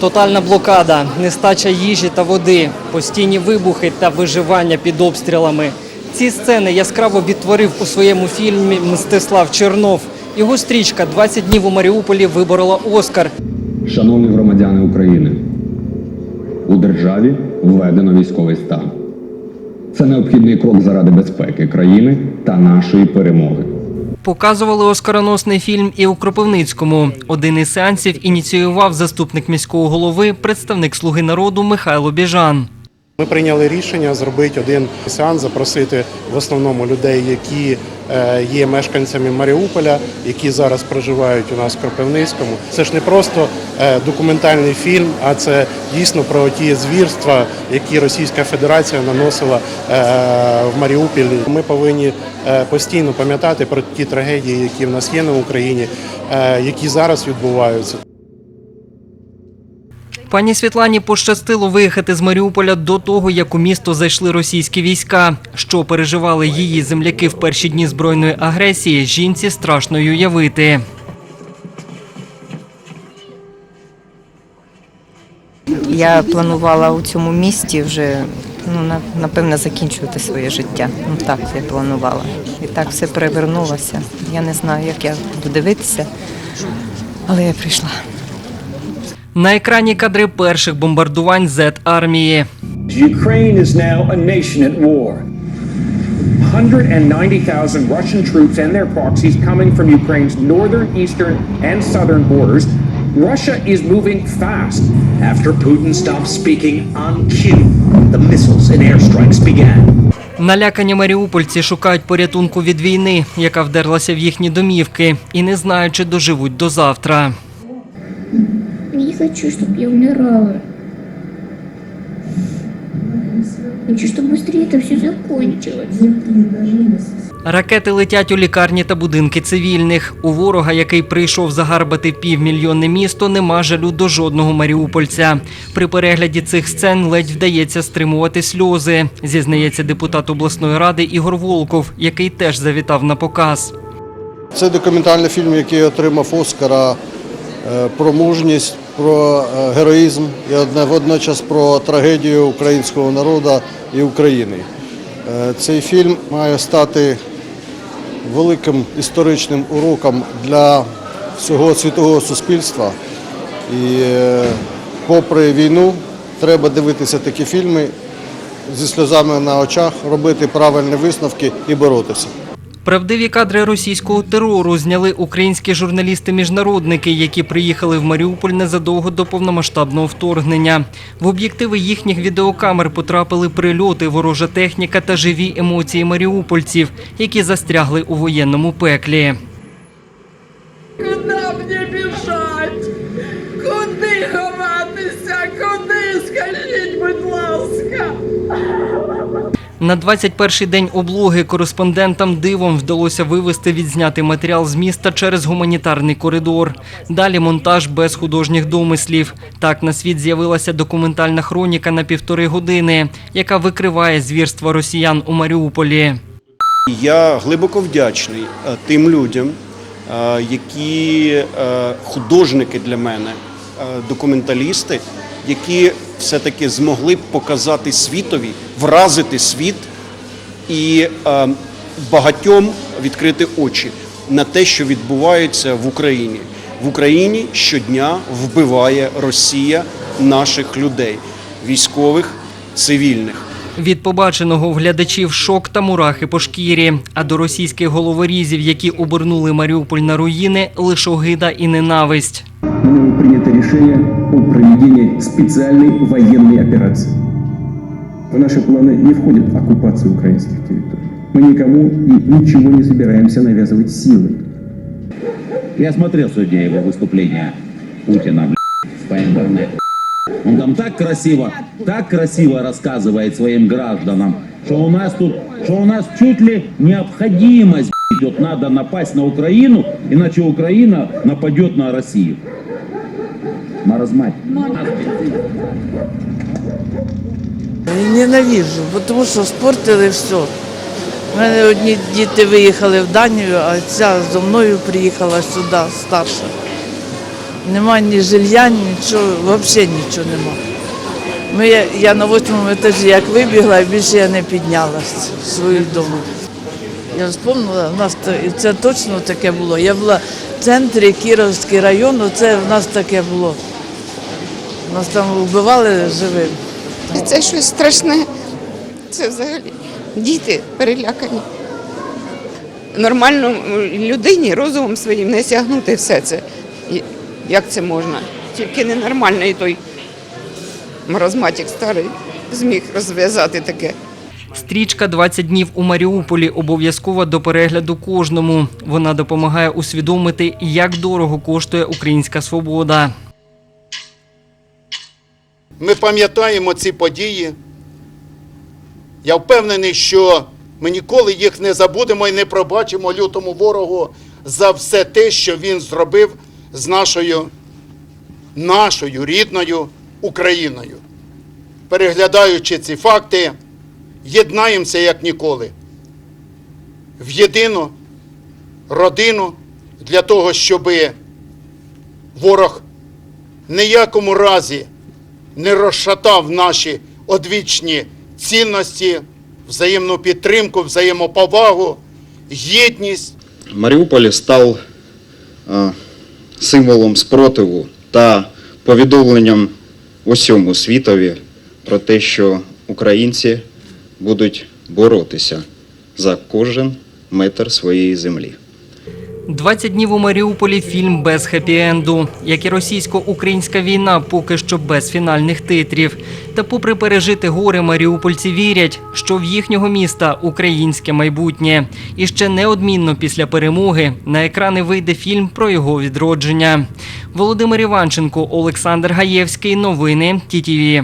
Тотальна блокада, нестача їжі та води, постійні вибухи та виживання під обстрілами. Ці сцени яскраво відтворив у своєму фільмі Мстислав Чернов. Його стрічка «20 днів у Маріуполі виборола Оскар. Шановні громадяни України, у державі введено військовий стан. Це необхідний крок заради безпеки країни та нашої перемоги. Показували оскароносний фільм і у Кропивницькому. Один із сеансів ініціював заступник міського голови, представник Слуги народу Михайло Біжан. Ми прийняли рішення зробити один сеанс, запросити в основному людей, які е, є мешканцями Маріуполя, які зараз проживають у нас в Кропивницькому. Це ж не просто е, документальний фільм, а це дійсно про ті звірства, які Російська Федерація наносила е, в Маріуполі. Ми повинні постійно пам'ятати про ті трагедії, які в нас є на Україні, які зараз відбуваються. Пані Світлані пощастило виїхати з Маріуполя до того, як у місто зайшли російські війська. Що переживали її земляки в перші дні збройної агресії, жінці страшно уявити. Я планувала у цьому місті вже ну на- напевне закінчувати своє життя. Ну так я планувала. І так все перевернулося. Я не знаю, як я буду дивитися, але я прийшла. На екрані кадри перших бомбардувань war. 190,000 Russian troops and their proxies coming from Ukraine's northern, eastern, and southern borders. Russia is moving fast. After Putin stopped speaking on cue, the missiles and airstrikes began. Налякані маріупольці шукають порятунку від війни, яка вдерлася в їхні домівки, і не знають, чи доживуть до завтра Не хочу, чтобы я умирала. Хочу, чтобы быстрее это все закончилось. Ракети летять у лікарні та будинки цивільних. У ворога, який прийшов загарбати півмільйонне місто, нема жалю до жодного маріупольця. При перегляді цих сцен ледь вдається стримувати сльози, зізнається депутат обласної ради Ігор Волков, який теж завітав на показ. Це документальний фільм, який отримав Оскара е, про мужність, про е, героїзм і водночас про трагедію українського народу і України. Е, Цей фільм має стати великим історичним уроком для всього світового суспільства. І е, попри війну треба дивитися такі фільми зі сльозами на очах, робити правильні висновки і боротися. Правдиві кадри російського терору зняли українські журналісти-міжнародники, які приїхали в Маріуполь незадовго до повномасштабного вторгнення. В об'єктиви їхніх відеокамер потрапили прильоти, ворожа техніка та живі емоції маріупольців, які застрягли у воєнному пеклі. На 21-й день облоги кореспондентам дивом вдалося вивести відзнятий матеріал з міста через гуманітарний коридор. Далі монтаж без художніх домислів. Так на світ з'явилася документальна хроніка на півтори години, яка викриває звірства росіян у Маріуполі. Я глибоко вдячний е, тим людям, е, які е, художники для мене, документалісти, які все-таки змогли б показати світові, вразити світ і е, багатьом відкрити очі на те, що відбувається в Україні. В Україні щодня вбиває Росія наших людей, військових, цивільних. Від побаченого у глядачів шок та мурахи по шкірі. А до російських головорізів, які обернули Маріуполь на руїни, лише огида і ненависть. Решение о проведении специальной военной операции. В наши планы не входит оккупация украинских территорий. Мы никому и ничего не собираемся навязывать силой. Я смотрел сегодня его выступление Путина бля, по интернету. Он там так красиво, так красиво рассказывает своим гражданам, что у нас тут, что у нас чуть ли необходимость идет, надо напасть на Украину, иначе Украина нападет на Россию. Маразмать. Ненавижу, тому що спортили все. У мене одні діти виїхали в Данію, а ця зо мною приїхала сюди, старша. Нема ні жилья, нічого, взагалі нічого нема. Ми, я на восьмому етажі як вибігла, більше я не піднялася в свою дому. Я вспомнила, у нас це точно таке було. Я була в центрі Кіровський район, це в нас таке було. Нас там вбивали живим. Це щось страшне. Це взагалі діти перелякані. Нормально людині розумом своїм не сягнути все це. Як це можна? Тільки ненормальний той маразматик старий зміг розв'язати таке. Стрічка «20 днів у Маріуполі обов'язкова до перегляду кожному. Вона допомагає усвідомити, як дорого коштує українська свобода. Ми пам'ятаємо ці події. Я впевнений, що ми ніколи їх не забудемо і не пробачимо лютому ворогу за все те, що він зробив з нашою, нашою рідною Україною. Переглядаючи ці факти, єднаємося як ніколи в єдину родину для того, щоб ворог ніякому разі не розшатав наші одвічні цінності, взаємну підтримку, взаємоповагу, єдність. Маріуполь став символом спротиву та повідомленням усьому світові про те, що українці будуть боротися за кожен метр своєї землі. «20 днів у Маріуполі» – фільм без хеппі-енду. Як і російсько-українська війна, поки що без фінальних титрів. Та попри пережити горе, маріупольці вірять, що в їхнього міста українське майбутнє. І ще неодмінно після перемоги на екрани вийде фільм про його відродження. Володимир Іванченко, Олександр Гаєвський. Новини ТІТІВІ.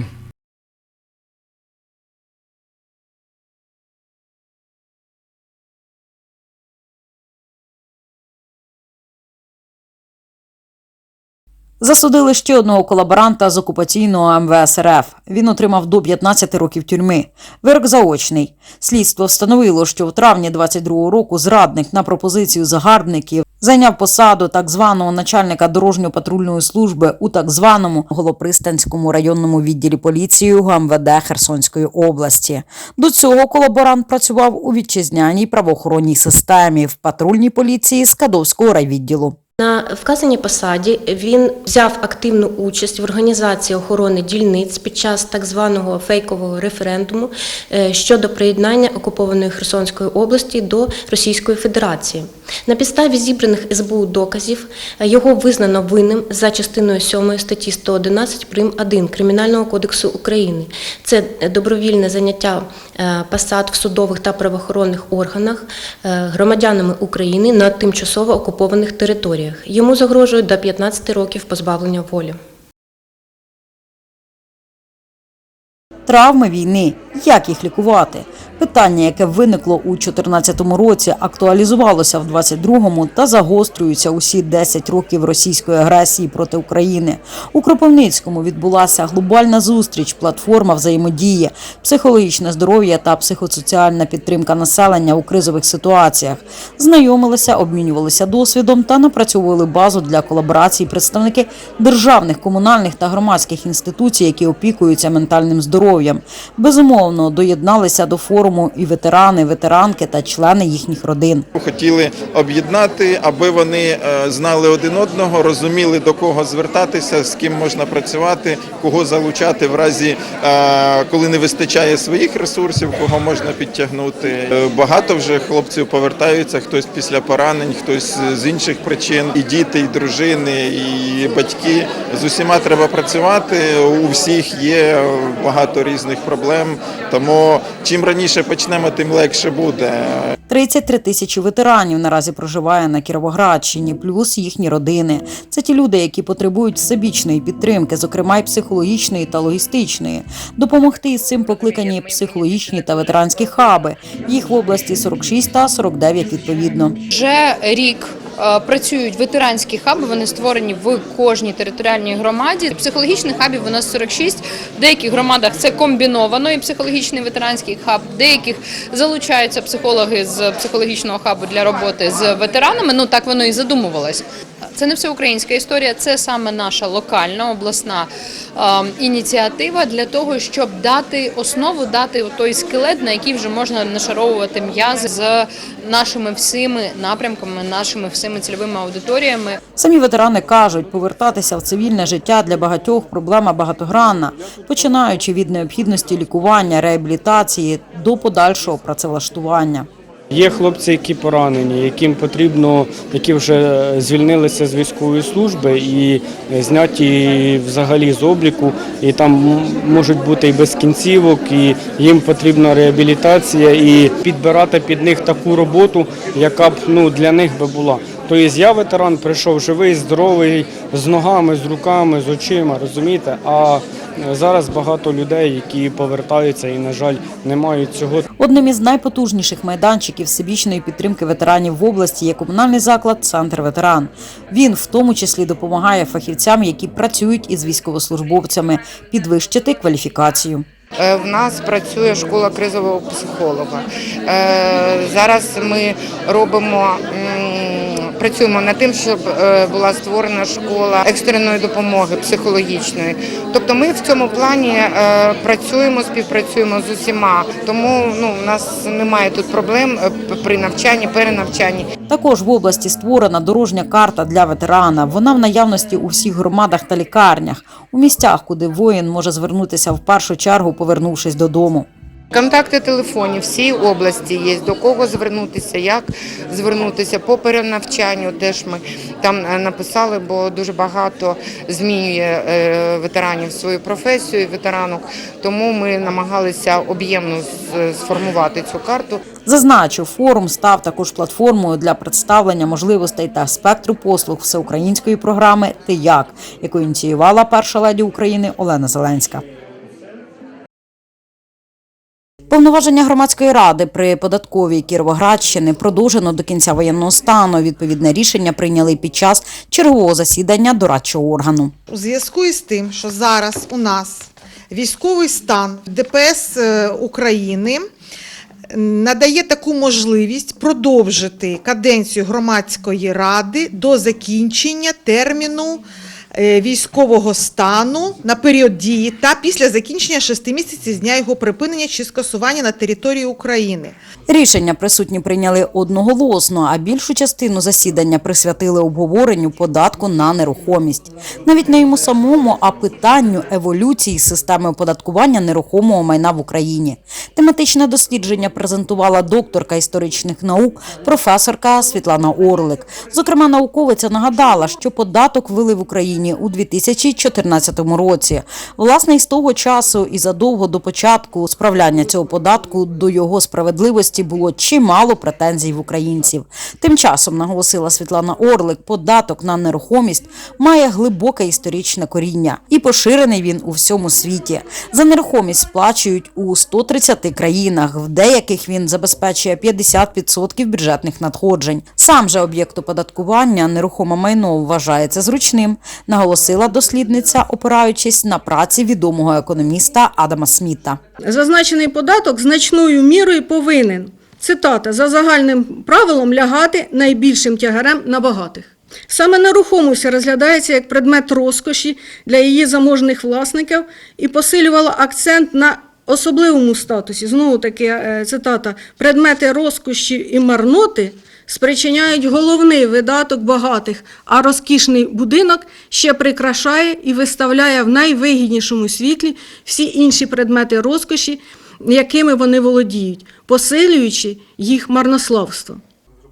Засудили ще одного колаборанта з окупаційного МВС РФ. Він отримав до 15 років тюрми. Вирок заочний. Слідство встановило, що в травні 22-го року зрадник на пропозицію загарбників зайняв посаду так званого начальника дорожньо-патрульної служби у так званому Голопристанському районному відділі поліції ГМВД Херсонської області. До цього колаборант працював у вітчизняній правоохоронній системі в патрульній поліції Скадовського райвідділу. На вказаній посаді він взяв активну участь в організації охорони дільниць під час так званого фейкового референдуму е, щодо приєднання окупованої Херсонської області до Російської Федерації. На підставі зібраних СБУ доказів е, його визнано винним за частиною 7 статті 111 прим. 1 Кримінального кодексу України. Це добровільне заняття е, посад в судових та правоохоронних органах громадянами України на тимчасово окупованих територіях. Йому загрожують до 15 років позбавлення волі. Травми війни. Як їх лікувати? Питання, яке виникло у 2014 році, актуалізувалося в 22-му та загострюється усі 10 років російської агресії проти України. У Кропивницькому відбулася глобальна зустріч, платформа взаємодії, психологічне здоров'я та психосоціальна підтримка населення у кризових ситуаціях. Знайомилися, обмінювалися досвідом та напрацьовували базу для колаборації представники державних, комунальних та громадських інституцій, які опікуються ментальним здоров'ям. Безумовно, доєдналися до форуму і ветерани, ветеранки та члени їхніх родин. Хотіли об'єднати, аби вони е, знали один одного, розуміли до кого звертатися, з ким можна працювати, кого залучати в разі, е, коли не вистачає своїх ресурсів, кого можна підтягнути. Е, Багато вже хлопців повертаються, хтось після поранень, хтось з інших причин. І діти, і дружини, і батьки. З усіма треба працювати. У всіх є багато різних проблем. Тому чим раніше почнемо, тим легше буде. 33 тисячі ветеранів наразі проживає на Кіровоградщині, плюс їхні родини. Це ті люди, які потребують всебічної підтримки, зокрема й психологічної та логістичної. Допомогти із цим покликані психологічні та ветеранські хаби. Їх в області 46 та 49 відповідно. Вже рік працюють ветеранські хаби. Вони створені в кожній територіальній громаді. Психологічних хабів у нас 46. В деяких громадах це комбіновано і психологічний ветеранський хаб. В деяких залучаються психологи з психологічного хабу для роботи з ветеранами. Ну так воно і задумувалось. Це не всеукраїнська історія, це саме наша локальна обласна е, ініціатива для того, щоб дати основу, дати той скелет, на який вже можна нашаровувати м'язи з нашими всіми напрямками, нашими всіми цільовими аудиторіями. Самі ветерани кажуть, повертатися в цивільне життя для багатьох проблема багатогранна, починаючи від необхідності лікування, реабілітації до подальшого працевлаштування. Є хлопці, які поранені, яким потрібно, які вже звільнилися з військової служби і зняті взагалі з обліку, і там можуть бути і без кінцівок, і їм потрібна реабілітація і підбирати під них таку роботу, яка б ну для них би була. Тобто я ветеран прийшов живий, здоровий, з ногами, з руками, з очима, розумієте? А е, зараз багато людей, які повертаються і, на жаль, не мають цього. Одним із найпотужніших майданчиків всебічної підтримки ветеранів в області є комунальний заклад Центр ветеран. Він в тому числі допомагає фахівцям, які працюють із військовослужбовцями, підвищити кваліфікацію. Е, В нас працює школа кризового психолога. Е, Зараз ми робимо. Працюємо над тим, щоб е, була створена школа екстреної допомоги психологічної. Тобто ми в цьому плані е, працюємо, співпрацюємо з усіма. Тому ну у нас немає тут проблем е, при навчанні, перенавчанні. Також в області створена дорожня карта для ветерана. Вона в наявності у всіх громадах та лікарнях, у місцях, куди воїн може звернутися в першу чергу, повернувшись додому. Контакти телефонів всій області є, до кого звернутися, як звернутися по перенавчанню. Теж ми там е, написали, бо дуже багато змінює е, ветеранів свою професію, ветеранок. Тому ми намагалися об'ємно сформувати цю карту. Зазначу, форум став також платформою для представлення можливостей та спектру послуг всеукраїнської програми Ти як, яку ініціювала перша леді України Олена Зеленська. Повноваження громадської ради при податковій Кіровоградщини продовжено до кінця воєнного стану. Відповідне рішення прийняли під час чергового засідання дорадчого органу. У зв'язку із тим, що зараз у нас військовий стан ДПС е, України надає таку можливість продовжити каденцію громадської ради до закінчення терміну військового стану на період дії та після закінчення шести місяців з дня його припинення чи скасування на території України. Рішення присутні прийняли одноголосно, а більшу частину засідання присвятили обговоренню податку на нерухомість. Навіть не йому самому, а питанню еволюції системи оподаткування нерухомого майна в Україні. Тематичне дослідження презентувала докторка історичних наук, професорка Світлана Орлик. Зокрема, науковиця нагадала, що податок ввели в Україні у 2014 році. Власне, із того часу і задовго до початку справляння цього податку до його справедливості було чимало претензій в українців. Тим часом наголосила Світлана Орлик, податок на нерухомість має глибоке історичне коріння і поширений він у всьому світі. За нерухомість сплачують у 130 країнах, в деяких він забезпечує 50% бюджетних надходжень. Сам же об'єкт оподаткування нерухоме майно вважається зручним, наголосила дослідниця, опираючись на праці відомого економіста Адама Сміта. Зазначений податок значною мірою повинен, цитата, за загальним правилом лягати найбільшим тягарем на багатих. Саме нерухомість розглядається як предмет розкоші для її заможних власників і посилювала акцент на особливому статусі. Знову таки е, цитата: предмети розкоші і марноти спричиняють головний видаток багатих, а розкішний будинок ще прикрашає і виставляє в найвигіднішому світлі всі інші предмети розкоші, якими вони володіють, посилюючи їх марнославство.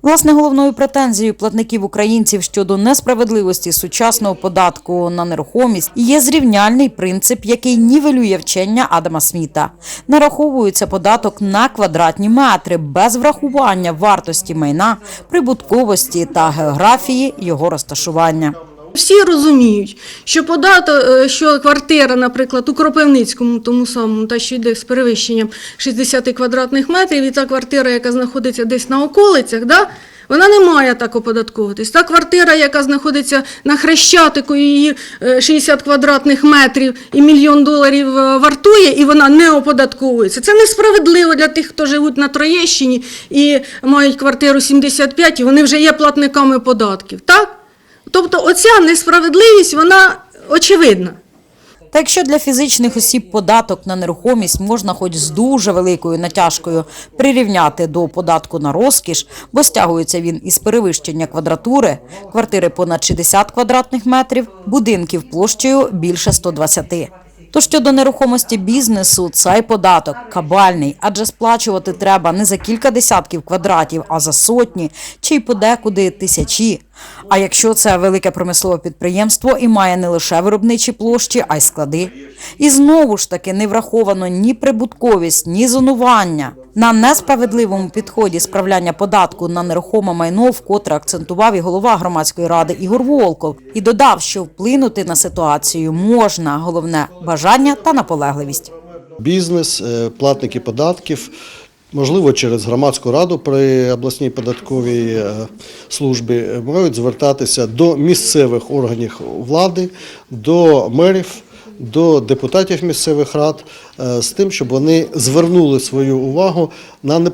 Власне, головною претензією платників українців щодо несправедливості сучасного податку на нерухомість є зрівняльний принцип, який нівелює вчення Адама Сміта. Нараховується податок на квадратні метри без врахування вартості майна, прибутковості та географії його розташування. Всі розуміють, що податок, е, що квартира, наприклад, у Кропивницькому, тому самому, та що йде з перевищенням 60 квадратних метрів, і та квартира, яка знаходиться десь на околицях, да, Вона не має так оподатковуватись. Та квартира, яка знаходиться на Хрещатику, її е, 60 квадратних метрів і мільйон доларів е, вартує, і вона не оподатковується. Це несправедливо для тих, хто живуть на Троєщині і мають квартиру 75, і вони вже є платниками податків. Так? Тобто оця несправедливість, вона очевидна. Та якщо для фізичних осіб податок на нерухомість можна хоч з дуже великою натяжкою прирівняти до податку на розкіш, бо стягується він із перевищення квадратури, квартири понад 60 квадратних метрів, будинків площею більше 120. То щодо нерухомості бізнесу, цей податок кабальний, адже сплачувати треба не за кілька десятків квадратів, а за сотні чи й подекуди тисячі. А якщо це велике промислове підприємство і має не лише виробничі площі, а й склади. І знову ж таки не враховано ні прибутковість, ні зонування. На несправедливому підході справляння податку на нерухоме майно вкотре акцентував і голова громадської ради Ігор Волков і додав, що вплинути на ситуацію можна, головне бажання та наполегливість. Бізнес, е, платники податків, можливо, через громадську раду при обласній податковій е, службі мають звертатися до місцевих органів влади, до мерів. До депутатів місцевих рад е, з тим, щоб вони звернули свою увагу на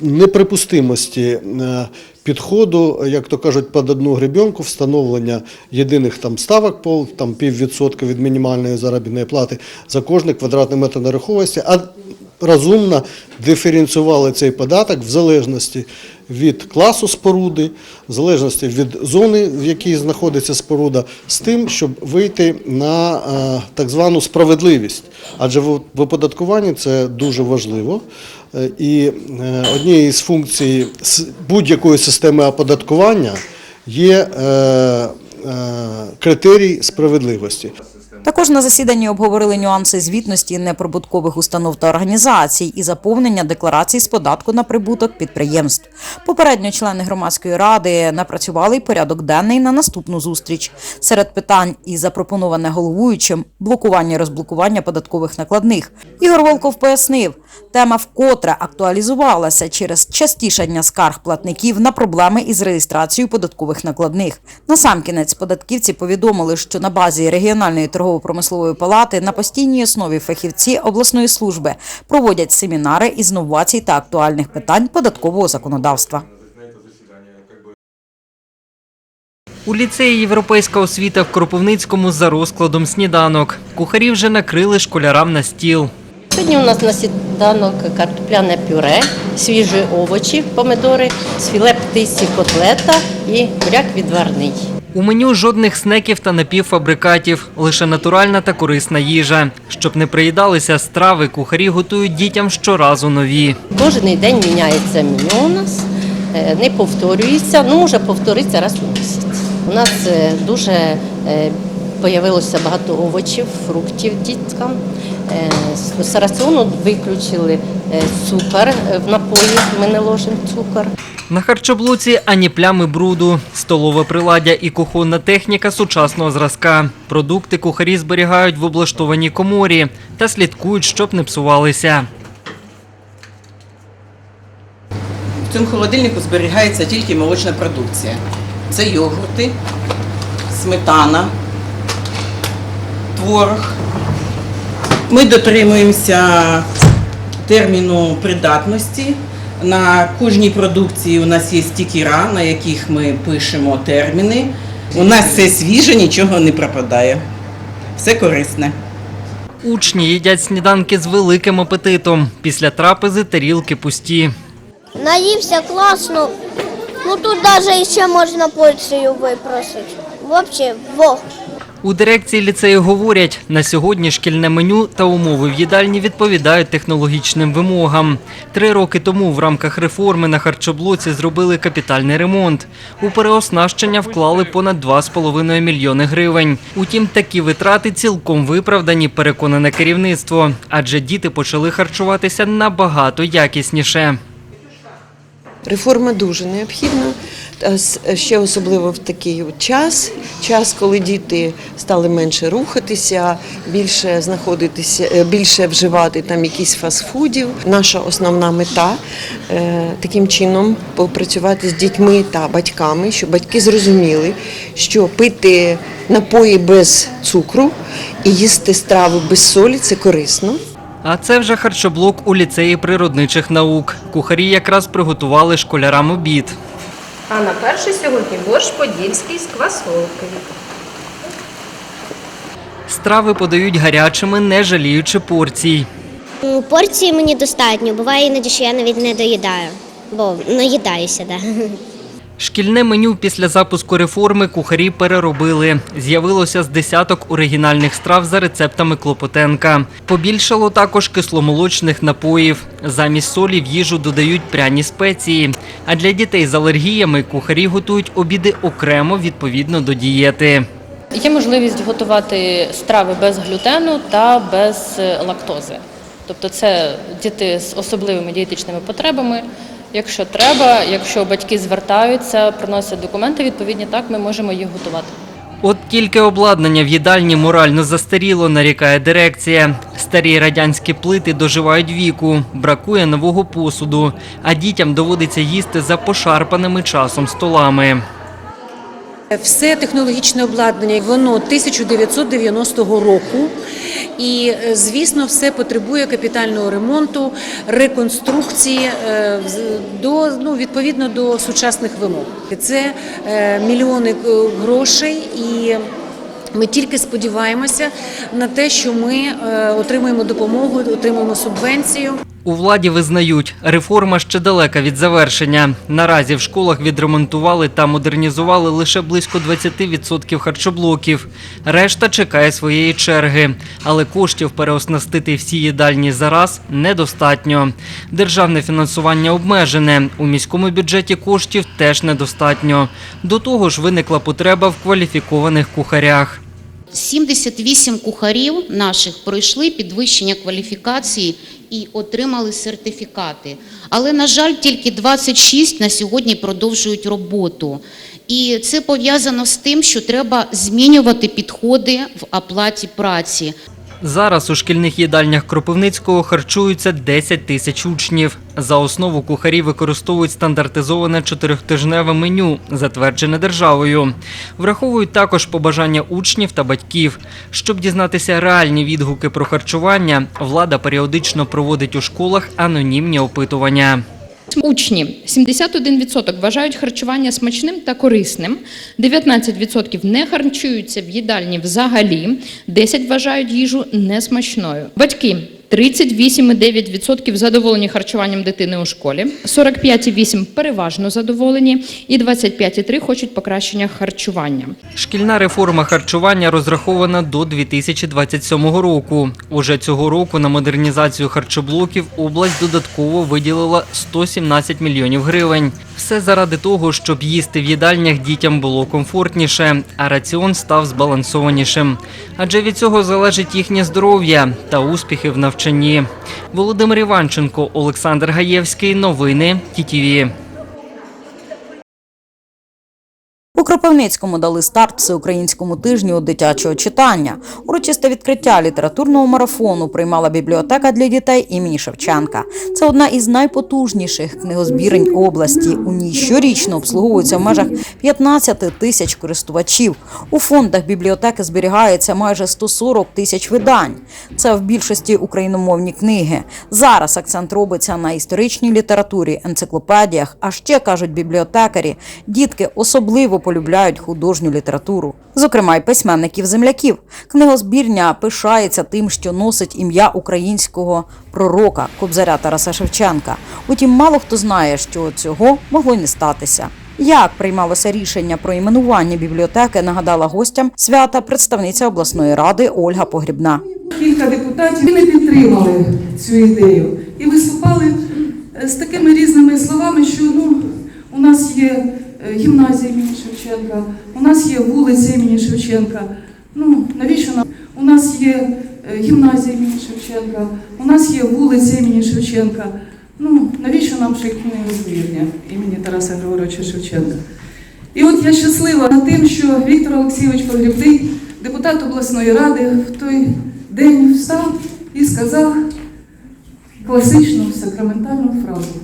неприпустимості е, підходу, як то кажуть, під одну гребенку встановлення єдиних там ставок по там піввідсотка від мінімальної заробітної плати за кожний квадратний метр нерухомості, а розумно диференціювали цей податок в залежності від класу споруди, в залежності від зони, в якій знаходиться споруда, з тим, щоб вийти на е, так звану справедливість. Адже в оподаткуванні це дуже важливо. Е, І е, однією з функцій будь-якої системи оподаткування є критерій справедливості. Також на засіданні обговорили нюанси звітності неприбуткових установ та організацій і заповнення декларацій з податку на прибуток підприємств. Попередньо члени громадської ради напрацювали порядок денний на наступну зустріч. Серед питань і запропоноване головуючим блокування і розблокування податкових накладних. Ігор Волков пояснив, тема вкотре актуалізувалася через частішання скарг платників на проблеми із реєстрацією податкових накладних. Насамкінець податківці повідомили, що на базі регіональної торгово-промислової палати на постійній основі фахівці обласної служби проводять семінари із новацій та актуальних питань податкового законодавства. У ліцеї Європейська освіта в Кропивницькому за розкладом сніданок. Кухарі вже накрили школярам на стіл. Сьогодні у нас на сніданок картопляне пюре, свіжі овочі, помидори, з філе птиці котлета і буряк відварний. У меню жодних снеків та напівфабрикатів, лише натуральна та корисна їжа. Щоб не приїдалися страви, кухарі готують дітям щоразу нові. Кожен день міняється меню у нас, е, не повторюється, ну може повториться раз у місяць. У нас е, дуже е, появилося багато овочів, фруктів діткам. Е, З раціону виключили е, цукор е, в напої, ми не ложимо цукор. На харчоблоці ані плями бруду, столове приладдя і кухонна техніка сучасного зразка. Продукти кухарі зберігають в облаштованій коморі та слідкують, щоб не псувалися. В цьому холодильнику зберігається тільки молочна продукція. Це йогурти, сметана, творог. Ми дотримуємося терміну придатності. На кожній продукції у нас є стікера, на яких ми пишемо терміни. У нас все свіже, нічого не пропадає. Все корисне. Учні їдять сніданки з великим апетитом. Після трапези тарілки пусті. Наївся класно. Ну тут навіть ще можна порцію випросити. Взагалі, во. У дирекції ліцею говорять, на сьогодні шкільне меню та умови в їдальні відповідають технологічним вимогам. Три роки тому в рамках реформи на харчоблоці зробили капітальний ремонт. У переоснащення вклали понад 2,5 мільйони гривень. Утім, такі витрати цілком виправдані, переконане керівництво, адже діти почали харчуватися набагато якісніше. Реформа дуже необхідна, ще особливо в такий час, час, коли діти стали менше рухатися, більше знаходитися, е, більше вживати там якісь фастфудів. Наша основна мета е, таким чином попрацювати з дітьми та батьками, щоб батьки зрозуміли, що пити напої без цукру і їсти страви без солі це корисно. А це вже харчоблок у ліцеї природничих наук. Кухарі якраз приготували школярам обід. А на перший сьогодні борщ подільський з квасолкою. Страви подають гарячими, не жаліючи порцій. Порції мені достатньо. Буває іноді, що я навіть не доїдаю, бо наїдаюся, да. Шкільне меню після запуску реформи кухарі переробили. З'явилося з десяток оригінальних страв за рецептами Клопотенка. Побільшало також кисломолочних напоїв. Замість солі в їжу додають пряні спеції. А для дітей з алергіями кухарі готують обіди окремо відповідно до дієти. Є можливість готувати страви без глютену та без лактози. Тобто це діти з особливими дієтичними потребами. Якщо треба, якщо батьки звертаються, приносять документи відповідні, так ми можемо їх готувати. От тільки обладнання в їдальні морально застаріло, нарікає дирекція. Старі радянські плити доживають віку, бракує нового посуду, а дітям доводиться їсти за пошарпаними часом столами. Все технологічне обладнання, воно 1990 року. І, е, звісно, все потребує капітального ремонту, реконструкції е, до, ну, відповідно до сучасних вимог. Це е, мільйони грошей і. Ми тільки сподіваємося на те, що ми отримуємо допомогу, отримуємо субвенцію. У владі визнають, реформа ще далека від завершення. Наразі в школах відремонтували та модернізували лише близько 20% харчоблоків. Решта чекає своєї черги. Але коштів переоснастити всі їдальні зараз недостатньо. Державне фінансування обмежене. У міському бюджеті коштів теж недостатньо. До того ж виникла потреба в кваліфікованих кухарях. 78 кухарів наших пройшли підвищення кваліфікації і отримали сертифікати. Але, на жаль, тільки 26 на сьогодні продовжують роботу. І це пов'язано з тим, що треба змінювати підходи в оплаті праці. Зараз у шкільних їдальнях Кропивницького харчуються 10 тисяч учнів. За основу кухарі використовують стандартизоване чотирьохтижневе меню, затверджене державою. Враховують також побажання учнів та батьків. Щоб дізнатися реальні відгуки про харчування, влада періодично проводить у школах анонімні опитування. Учні 71% вважають харчування смачним та корисним, 19% не харчуються в їдальні взагалі, 10% вважають їжу несмачною. Батьки 38,9% задоволені харчуванням дитини у школі, 45,8% переважно задоволені і 25,3% хочуть покращення харчування. Шкільна реформа харчування розрахована до 2027 року. Уже цього року на модернізацію харчоблоків область додатково виділила 117 мільйонів гривень. Все заради того, щоб їсти в їдальнях дітям було комфортніше, а раціон став збалансованішим. Адже від цього залежить їхнє здоров'я та успіхи в навчанні. Володимир Іванченко, Олександр Гаєвський. Новини ТІТІВІ. У Кропивницькому дали старт всеукраїнському тижню дитячого читання. Урочисте відкриття літературного марафону приймала бібліотека для дітей імені Шевченка. Це одна із найпотужніших книгозбірень області. У ній щорічно обслуговується в межах 15 тисяч користувачів. У фондах бібліотеки зберігається майже 140 тисяч видань. Це в більшості україномовні книги. Зараз акцент робиться на історичній літературі, енциклопедіях. А ще кажуть бібліотекарі, дітки особливо полюбляють художню літературу, зокрема й письменників земляків. Книгозбірня пишається тим, що носить ім'я українського пророка Кобзаря Тараса Шевченка. Утім, мало хто знає, що цього могло й не статися. Як приймалося рішення про іменування бібліотеки, нагадала гостям свята представниця обласної ради Ольга Погрібна. Кілька депутатів не підтримали цю ідею і виступали е, з такими різними словами, що ну, у нас є гімназія імені Шевченка, у нас є вулиця імені Шевченка. Ну, навіщо нам? У нас є е, гімназія імені Шевченка, у нас є вулиця імені Шевченка. Ну, навіщо нам ще книгозбірня імені Тараса Григоровича Шевченка? І от я щаслива над тим, що Віктор Олексійович Погрібний, депутат обласної ради, в той день встав і сказав класичну сакраментальну фразу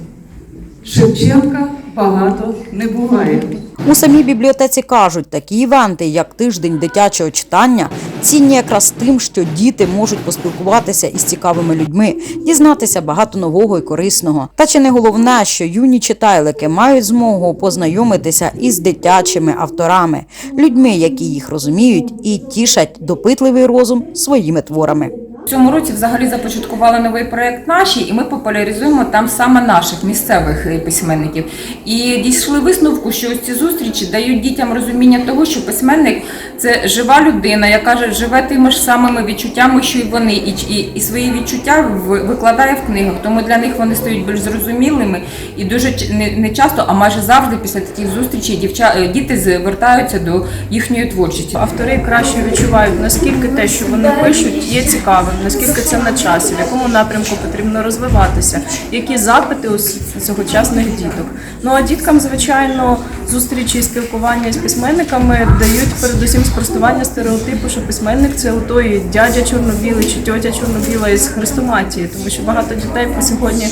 Шевченка багато не буває. У самій бібліотеці кажуть, такі івенти, як тиждень дитячого читання, цінні якраз тим, що діти можуть поспілкуватися із цікавими людьми, дізнатися багато нового і корисного. Та чи не головне, що юні читайлики мають змогу познайомитися із дитячими авторами, людьми, які їх розуміють і тішать допитливий розум своїми творами. Цьому році взагалі започаткували новий проект наші, і ми популяризуємо там саме наших місцевих е, письменників. І дійшли висновку, що ось ці зустрічі дають дітям розуміння того, що письменник це жива людина, яка живе тими ж самими відчуттями, що й вони, і, і, і свої відчуття викладає в книгах. Тому для них вони стають більш зрозумілими і дуже не, не часто, а майже завжди після таких зустрічей дівча, е, діти звертаються до їхньої творчості. Автори краще відчувають, наскільки те, що вони пишуть, є цікавим, наскільки це на часі, в якому напрямку потрібно розвиватися, які запити у сьогочасних діток. Ну а діткам, звичайно, зустрічі і спілкування з письменниками дають передусім спростування стереотипу, що письменник це той дядя чорнобілий чи тьотя чорнобіла із хрестоматії, тому що багато дітей по сьогодні,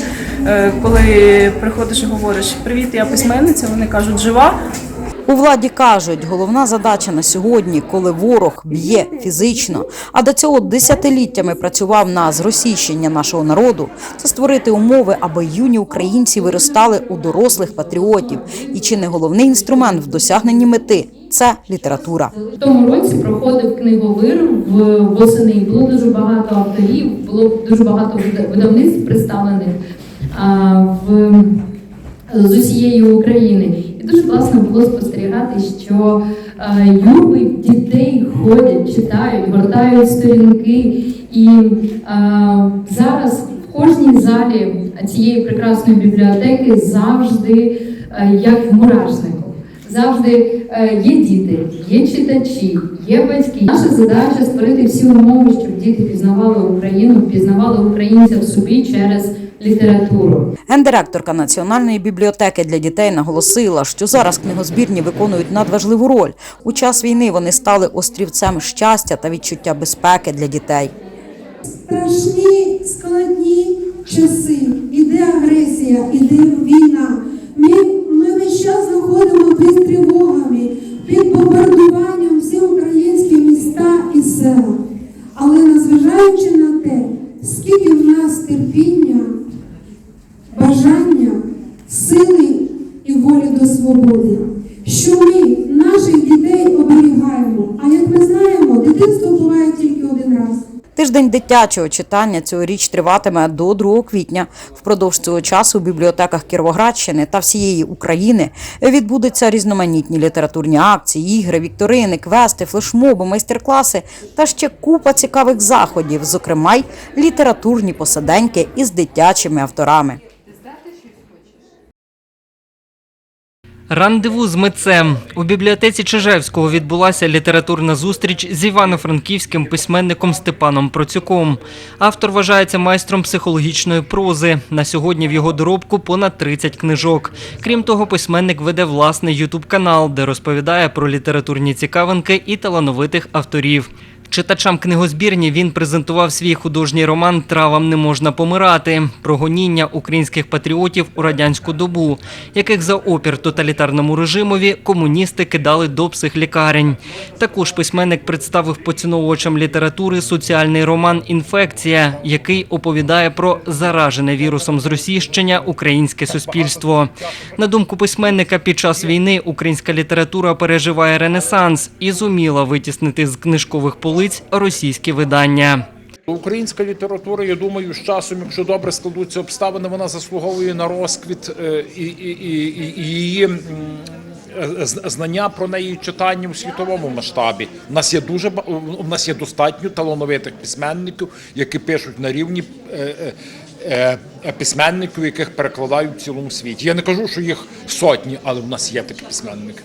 е, коли приходиш і говориш Привіт, я письменниця, вони кажуть жива. У владі кажуть, головна задача на сьогодні, коли ворог б'є фізично, а до цього десятиліттями працював на зросійщення нашого народу, це створити умови, аби юні українці виростали у дорослих патріотів. І чи не головний інструмент в досягненні мети це література. В тому році проходив книговир в восени. Було дуже багато авторів, було дуже багато вида- видавництв представлених в з усієї України. Дуже класно було спостерігати, що а, юрби дітей ходять, читають, гортають сторінки. І а, зараз в кожній залі цієї прекрасної бібліотеки завжди а, як в мурашнику. Завжди е, є діти, є читачі, є батьки. Наша задача створити всі умови, щоб діти пізнавали Україну, пізнавали українця в собі через літературу. Гендиректорка Національної бібліотеки для дітей наголосила, що зараз книгозбірні виконують надважливу роль. У час війни вони стали острівцем щастя та відчуття безпеки для дітей. страшні, складні часи. Іде агресія, іде війна. Ми, ми весь час знаходимо під тривогами, під бомбардуванням всі українські міста і села. Але незважаючи на те, скільки в нас терпіння, бажання, сили і волі до свободи, що ми наших дітей оберігаємо. А як ми знаємо, дитинство буває тільки один раз. Тиждень дитячого читання цьогоріч триватиме до 2 квітня. Впродовж цього часу в бібліотеках Кіровоградщини та всієї України відбудуться різноманітні літературні акції, ігри, вікторини, квести, флешмоби, майстер-класи та ще купа цікавих заходів, зокрема й літературні посаденьки із дитячими авторами. Рандеву з митцем у бібліотеці Чижевського відбулася літературна зустріч з івано-франківським письменником Степаном Процюком. Автор вважається майстром психологічної прози. На сьогодні в його доробку понад 30 книжок. Крім того, письменник веде власний ютуб канал, де розповідає про літературні цікавинки і талановитих авторів. Читачам книгозбірні він презентував свій художній роман Травам не можна помирати про гоніння українських патріотів у радянську добу, яких за опір тоталітарному режимові комуністи кидали до психлікарень. Також письменник представив поціновувачам літератури соціальний роман Інфекція, який оповідає про заражене вірусом зросійщення українське суспільство. На думку письменника, під час війни українська література переживає ренесанс і зуміла витіснити з книжкових полиць російські видання. Українська література, я думаю, з часом, якщо добре складуться обставини, вона заслуговує на розквіт е, і, і, і, і- її е, знання про неї читання у світовому масштабі. У нас є дуже у нас є достатньо талановитих письменників, які пишуть на рівні. е, Письменників, яких перекладають в цілому світі. Я не кажу, що їх сотні, але в нас є такі письменники.